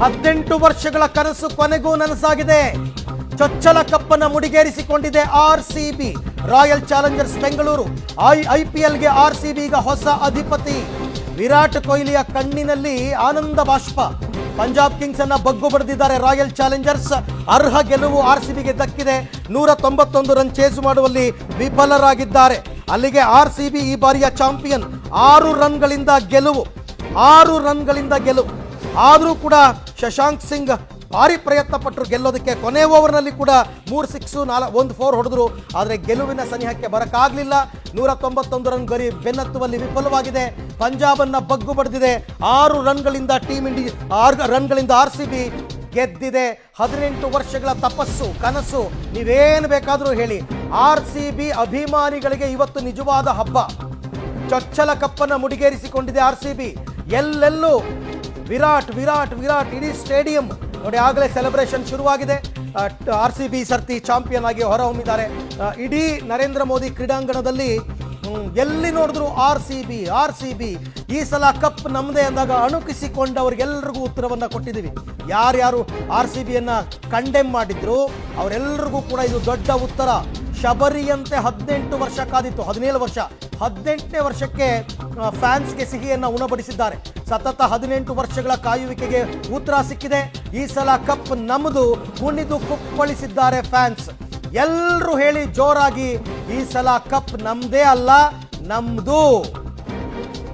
ಹದಿನೆಂಟು ವರ್ಷಗಳ ಕನಸು ಕೊನೆಗೂ ನನಸಾಗಿದೆ. ಚೊಚ್ಚಲ ಕಪ್ಪನ್ನು ಮುಡಿಗೇರಿಸಿಕೊಂಡಿದೆ R C B royal challengers Bengaluru. I I P R C B ಈಗ ಹೊಸ ಅಧಿಪತಿ. ವಿರಾಟ್ ಕೊಹ್ಲಿಯ ಕಣ್ಣಿನಲ್ಲಿ ಆನಂದ ಬಾಷ್ಪ. ಪಂಜಾಬ್ ಕಿಂಗ್ಸ್ ಅನ್ನ ಬಗ್ಗು ಬಡಿದಿದ್ದಾರೆ ರಾಯಲ್ ಚಾಲೆಂಜರ್ಸ್. ಅರ್ಹ ಗೆಲುವು ಆರ್ ಸಿ ಬಿಗೆ ದಕ್ಕಿದೆ. ನೂರ ತೊಂಬತ್ತೊಂದು ರನ್ ಚೇಸ್ ಮಾಡುವಲ್ಲಿ ವಿಫಲರಾಗಿದ್ದಾರೆ. ಅಲ್ಲಿಗೆ ಆರ್ ಸಿ ಬಿ ಈ ಬಾರಿಯ ಚಾಂಪಿಯನ್. ಆರು ರನ್ಗಳಿಂದ ಗೆಲುವು. ಆರು ರನ್ಗಳಿಂದ ಗೆಲುವು. ಆದರೂ ಕೂಡ ಶಶಾಂಕ್ ಸಿಂಗ್ ಭಾರಿ ಪ್ರಯತ್ನ ಪಟ್ಟರು ಗೆಲ್ಲೋದಕ್ಕೆ ಕೊನೆ ಓವರ್ನಲ್ಲಿ ಕೂಡ ಮೂರು ಸಿಕ್ಸು ನಾಲ್, ಒಂದು ಫೋರ್ ಹೊಡೆದ್ರು. ಆದರೆ ಗೆಲುವಿನ ಸನಿಹಕ್ಕೆ ಬರೋಕ್ಕಾಗಲಿಲ್ಲ ನೂರ ತೊಂಬತ್ತೊಂದು ರನ್ ಗರಿ ಬೆನ್ನತ್ತುವಲ್ಲಿ ವಿಫಲವಾಗಿದೆ. ಪಂಜಾಬನ್ನ ಬಗ್ಗು ಬಡಿದಿದೆ. ಆರು ರನ್ಗಳಿಂದ ಟೀಮ್ ಇಂಡಿಯಾ ಆರು ರನ್ಗಳಿಂದ ಆರ್ ಸಿ ಬಿ ಗೆದ್ದಿದೆ. ಹದಿನೆಂಟು ವರ್ಷಗಳ ತಪಸ್ಸು, ಕನಸು, ನೀವೇನು ಬೇಕಾದರೂ ಹೇಳಿ. ಆರ್ ಸಿ ಬಿ ಅಭಿಮಾನಿಗಳಿಗೆ ಇವತ್ತು ನಿಜವಾದ ಹಬ್ಬ. ಚೊಚ್ಚಲ ಕಪ್ಪನ್ನು ಮುಡಿಗೇರಿಸಿಕೊಂಡಿದೆ ಆರ್ ಸಿ ಬಿ. ಎಲ್ಲೆಲ್ಲೂ ವಿರಾಟ್ ವಿರಾಟ್ ವಿರಾಟ್ ಇಡೀ ಸ್ಟೇಡಿಯಂ ನೋಡಿ ಆಗಲೇ ಸೆಲೆಬ್ರೇಷನ್ ಶುರುವಾಗಿದೆ. ಆರ್ ಸಿ ಬಿ ಸರ್ತಿ ಚಾಂಪಿಯನ್ ಆಗಿ ಹೊರಹೊಮ್ಮಿದ್ದಾರೆ. ಇಡೀ ನರೇಂದ್ರ ಮೋದಿ ಕ್ರೀಡಾಂಗಣದಲ್ಲಿ ಎಲ್ಲಿ ನೋಡಿದ್ರು R C B R C B ಈ ಸಲ ಕಪ್ ನಮ್ಮದೇ ಅಂದಾಗ ಅಣುಕಿಸಿಕೊಂಡವ್ರಿಗೆಲ್ಲರಿಗೂ ಉತ್ತರವನ್ನು ಕೊಟ್ಟಿದ್ದೀವಿ. ಯಾರ್ಯಾರು ಆರ್ ಸಿ ಬಿಯನ್ನು ಕಂಡೆಮ್ ಮಾಡಿದ್ರು ಅವರೆಲ್ಲರಿಗೂ ಕೂಡ ಇದು ದೊಡ್ಡ ಉತ್ತರ. ಶಬರಿಯಂತೆ ಹದಿನೆಂಟು ವರ್ಷ ಕಾದಿತ್ತು, ಹದಿನೇಳು ವರ್ಷ. ಹದಿನೆಂಟನೇ ವರ್ಷಕ್ಕೆ ಫ್ಯಾನ್ಸ್ಗೆ ಸಿಹಿಯನ್ನು ಉಣಬಡಿಸಿದ್ದಾರೆ. ಸತತ ಹದಿನೆಂಟು ವರ್ಷಗಳ ಕಾಯುವಿಕೆಗೆ ಉತ್ತರ ಸಿಕ್ಕಿದೆ. ಈ ಸಲ ಕಪ್ ನಮ್ಮದು ಕುಣಿದು ಕುಪ್ಪಳಿಸಿದ್ದಾರೆ ಫ್ಯಾನ್ಸ್. ಎಲ್ಲರೂ ಹೇಳಿ ಜೋರಾಗಿ ಈ ಸಲ ಕಪ್ ನಮ್ದೇ ಅಲ್ಲ, ನಮ್ದು.